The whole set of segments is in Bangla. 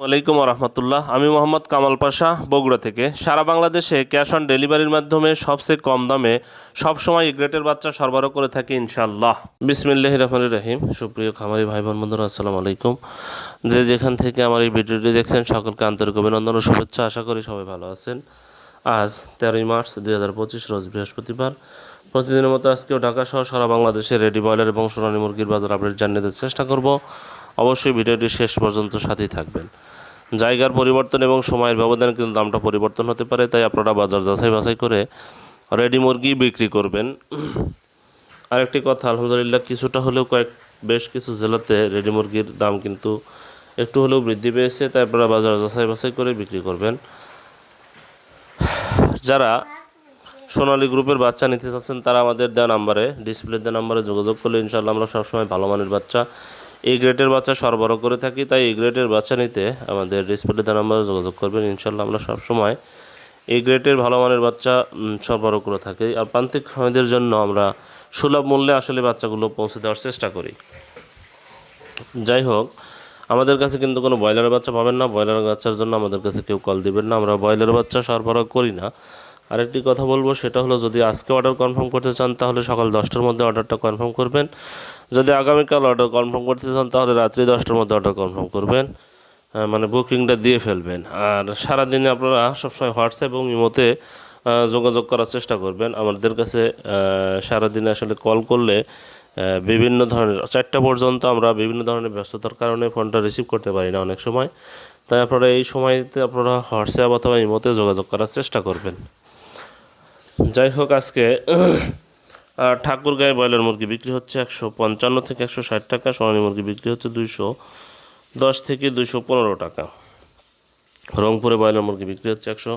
ওয়ালাইকুম রহমতুল্লাহ আমি মোহাম্মদ কামাল পাশা, বগুড়া থেকে। সারা বাংলাদেশে ক্যাশ অন ডেলিভারির মাধ্যমে সবচেয়ে কম দামে সবসময় গ্রেটের বাচ্চা সরবরাহ করে থাকি ইনশাল্লাহ বিসমিল্লাহ রহমান রহিম। সুপ্রিয় খামারি ভাই বোন বন্ধুরা, আসসালামু আলাইকুম। যে যেখান থেকে আমার এই ভিডিওটি দেখছেন, সকলকে আন্তরিক অভিনন্দন ও শুভেচ্ছা। আশা করি সবাই ভালো আছেন। আজ তেরোই মার্চ দুই হাজার পঁচিশ, রোজ বৃহস্পতিবার। প্রতিদিনের মতো আজকেও ঢাকা সহ সারা বাংলাদেশে রেডি বয়লার এবং সোনালী মুরগির বাজার আপডেট জানিয়ে দেওয়ার চেষ্টা করব। অবশ্যই ভিডিওটি শেষ পর্যন্ত সাথেই থাকবেন। জায়গার পরিবর্তন এবং সময়ের ব্যবধানে কিন্তু দামটা পরিবর্তন হতে পারে, তাই আপনারা বাজার যাচাই বাছাই করে রেডি মুরগি বিক্রি করবেন। আরেকটি কথা, আলহামদুলিল্লাহ কিছুটা হলেও কয়েক, বেশ কিছু জেলাতে রেডি মুরগির দাম কিন্তু একটু হলেও বৃদ্ধি পেয়েছে, তাই আপনারা বাজার যাচাই বাছাই করে বিক্রি করবেন। যারা সোনালী গ্রুপের বাচ্চা নিতে চাচ্ছেন, তারা আমাদের দেওয়া নাম্বারে ডিসপ্লে দেওয়া নাম্বারে যোগাযোগ করলে ইনশাল্লাহ আমরা সবসময় ভালো মানের বাচ্চা এই গ্রেডের বাচ্চা সরবরাহ করে থাকি, তাই এই গ্রেডের বাচ্চা নিতে আমাদের ডিসপ্লে দেওয়া নাম্বারে যোগাযোগ করবেন। ইনশাল্লাহ আমরা সবসময় এই গ্রেডের ভালো মানের বাচ্চা সরবরাহ করে থাকি। আর প্রান্তিক খামারিদের জন্য আমরা সুলভ মূল্যে আসলে বাচ্চাগুলো পৌঁছে দেওয়ার চেষ্টা করি। যাই হোক, আমাদের কাছে কিন্তু কোনো ব্রয়লারের বাচ্চা পাবেন না। ব্রয়লার বাচ্চার জন্য আমাদের কাছে কেউ কল দিবেন না। আমরা ব্রয়লার বাচ্চা সরবরাহ করি না। আরেকটি কথা বলব, সেটা হলো যদি আজকে অর্ডার কনফার্ম করতে চান, তাহলে সকাল দশটার মধ্যে অর্ডারটা কনফার্ম করবেন। যদি আগামীকাল অর্ডার কনফার্ম করতে চান, তাহলে রাত্রি দশটার মধ্যে অর্ডার কনফার্ম করবেন। মানে বুকিংটা দিয়ে ফেলবেন। আর সারাদিনে আপনারা সবসময় হোয়াটসঅ্যাপ এবং ইমোতে যোগাযোগ করার চেষ্টা করবেন। আমাদের কাছে সারাদিনে আসলে কল করলে বিভিন্ন ধরনের, চারটা পর্যন্ত আমরা বিভিন্ন ধরনের ব্যস্ততার কারণে ফোনটা রিসিভ করতে পারি না অনেক সময়। তাই আপনারা এই সময়তে আপনারা হোয়াটসঅ্যাপ অথবা ইমোতে যোগাযোগ করার চেষ্টা করবেন। যাই হোক আজকে ঠাকুরগাঁয়ে ব্রয়লার মুরগি বিক্রি হচ্ছে একশো পঞ্চান্ন থেকে একশো ষাট টাকা, সোনালী মুরগি বিক্রি হচ্ছে দুইশো দশ থেকে দুইশো পনেরো টাকা। রংপুরে ব্রয়লার মুরগি বিক্রি হচ্ছে একশো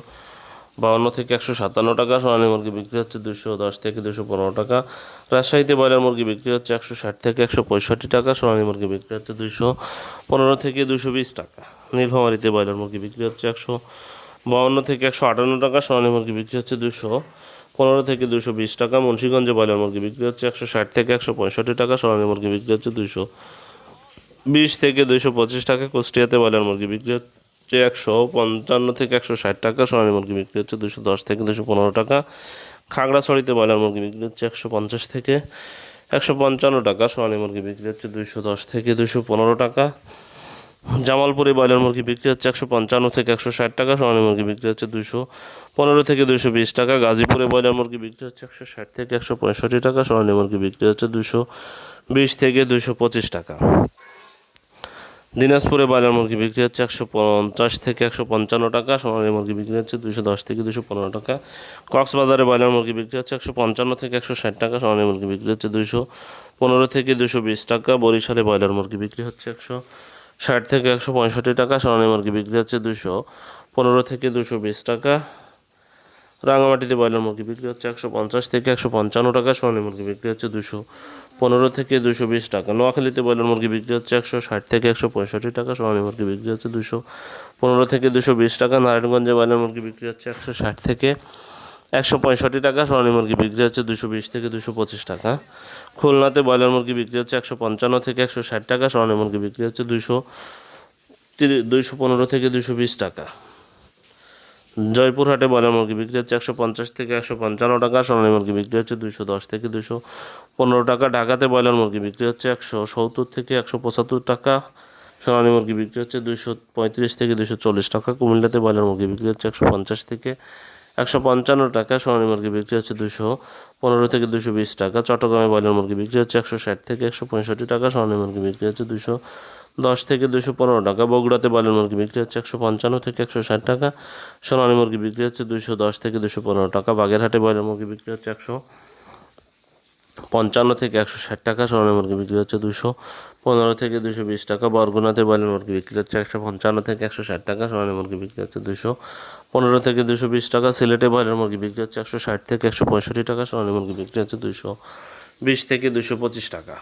বাউন্ন থেকে একশো সাতান্ন টাকা, সোনালী মুরগি বিক্রি হচ্ছে দুশো দশ থেকে দুশো পনেরো টাকা। রাজশাহীতে ব্রয়লার মুরগি বিক্রি হচ্ছে একশো ষাট থেকে একশো পঁয়ষট্টি টাকা, সোনালী মুরগি বিক্রি হচ্ছে দুশো পনেরো থেকে দুশো বিশ টাকা। নীলফামারিতে ব্রয়লার মুরগি বিক্রি হচ্ছে একশো বাউন্ন থেকে একশো আটান্ন টাকা, সোনালী মুরগি বিক্রি হচ্ছে দুশো পনেরো থেকে দুশো বিশ টাকা, মুন্সিগঞ্জে ব্রয়লার মুরগি বিক্রি হচ্ছে একশো ষাট থেকে একশো পঁয়ষট্টি টাকা, সোনালী মুরগি বিক্রি হচ্ছে দুশো বিশ থেকে দুশো পঁচিশ টাকা, কুষ্টিয়াতে ব্রয়লার মুরগি বিক্রি হচ্ছে একশো পঞ্চান্ন থেকে একশো ষাট টাকা, সোনালী মুরগি বিক্রি হচ্ছে দুশো দশ থেকে দুশো পনেরো টাকা। খাগড়াছড়িতে ব্রয়লার মুরগি বিক্রি হচ্ছে একশো পঞ্চাশ থেকে একশো পঞ্চান্ন টাকা, সোনালী মুরগি বিক্রি হচ্ছে দুশো দশ থেকে দুশো পনেরো টাকা। জামালপুরে ব্রয়লার মুরগি বিক্রি হচ্ছে একশো পঞ্চান্ন থেকে একশো ষাট টাকা, সোনালী মুরগি বিক্রি হচ্ছে দুশো পনেরো থেকে দুশো বিশ টাকা, গাজীপুরে ব্রয়লার মুরগি বিক্রি হচ্ছে একশো ষাট থেকে একশো পঁয়ষট্টি টাকা, সোনালী মুরগি বিক্রি হচ্ছে দুশো বিশ থেকে দুশো পঁচিশ টাকা। দিনাজপুরে ব্রয়লার মুরগি বিক্রি হচ্ছে একশো পঞ্চাশ থেকে একশো পঞ্চান্ন টাকা, সোনালী মুরগি বিক্রি হচ্ছে দুশো দশ থেকে দুশো পনেরো টাকা। কক্সবাজারে ব্রয়লার মুরগি বিক্রি হচ্ছে একশো পঞ্চান্ন থেকে একশো ষাট টাকা, সোনালী মুরগি বিক্রি হচ্ছে দুশো পনেরো থেকে দুশো বিশ টাকা। বরিশালে ব্রয়লার মুরগি বিক্রি হচ্ছে একশো ষাট থেকে একশো পঁয়ষট্টি টাকা, সোনালী মুরগি বিক্রি হচ্ছে দুশো পনেরো থেকে দুশো বিশ টাকা। রাঙামাটিতে ব্রয়লার মুরগি বিক্রি হচ্ছে একশো পঞ্চাশ থেকে একশো পঞ্চান্ন টাকা, সোনালী মুরগি বিক্রি হচ্ছে দুশো পনেরো থেকে দুশো বিশ টাকা। নোয়াখালীতে ব্রয়লার মুরগি বিক্রি হচ্ছে একশো ষাট থেকে একশো পঁয়ষট্টি টাকা, সোনালী মুরগি বিক্রি হচ্ছে দুশো পনেরো থেকে দুশো বিশ টাকা। নারায়ণগঞ্জে ব্রয়লার মুরগি বিক্রি হচ্ছে একশো ষাট থেকে একশো পঁয়ষট্টি টাকা, সোনালী মুরগি বিক্রি হচ্ছে দুশো বিশ থেকে দুশো পঁচিশ টাকা। খুলনাতে ব্রয়লার মুরগি বিক্রি হচ্ছে একশো পঞ্চান্ন থেকে একশো ষাট টাকা, সোনালী মুরগি বিক্রি হচ্ছে দুশো দুইশো পনেরো থেকে দুশো বিশ টাকা। জয়পুরহাটে ব্রয়লার মুরগি বিক্রি হচ্ছে একশো পঞ্চাশ থেকে একশো পঞ্চান্ন টাকা, সোনালী মুরগি বিক্রি হচ্ছে দুশো দশ থেকে দুশো পনেরো টাকা। ঢাকাতে ব্রয়লার মুরগি বিক্রি হচ্ছে একশো সত্তর থেকে একশো পঁচাত্তর টাকা, সোনালী মুরগি বিক্রি হচ্ছে দুশো পঁয়ত্রিশ থেকে দুশো চল্লিশ টাকা। কুমিল্লাতে ব্রয়লার মুরগি বিক্রি হচ্ছে একশো পঞ্চাশ থেকে একশো পঞ্চান্ন টাকা সোনালী মুরগি বিক্রি হচ্ছে দুশো পনেরো থেকে দুশো বিশ টাকা। চট্টগ্রামে ব্রয়লার মুরগি বিক্রি হচ্ছে একশো ষাট থেকে একশো পঁয়ষট্টি টাকা, সোনালী মুরগি বিক্রি হচ্ছে দুশো দশ থেকে দুশো পনেরো টাকা। বগুড়াতে ব্রয়লার মুরগি বিক্রি হচ্ছে একশো পঞ্চান্ন থেকে একশো ষাট টাকা, সোনালী মুরগি বিক্রি হচ্ছে দুশো দশ থেকে দুশো পনেরো টাকা। বাগেরহাটে ব্রয়লার মুরগি বিক্রি হচ্ছে একশো পঞ্চান্ন থেকে একশো ষাট টাকা স্বর্ণের মুরগি বিক্রি হচ্ছে দুশো পনেরো থেকে দুশো বিশ টাকা, বরগুনাতে ব্রয়লার মুরগি বিক্রি হচ্ছে একশো পঞ্চান্ন থেকে একশো ষাট টাকা, স্বর্ণের মুরগি বিক্রি হচ্ছে দুশো পনেরো থেকে দুশো বিশ টাকা, সিলেটে বয়লের মুরগি বিক্রি হচ্ছে একশো ষাট থেকে একশো পঁয়ষট্টি টাকা, স্বর্ণের মুরগি বিক্রি হচ্ছে দুশো বিশ থেকে দুশো পঁচিশ টাকা।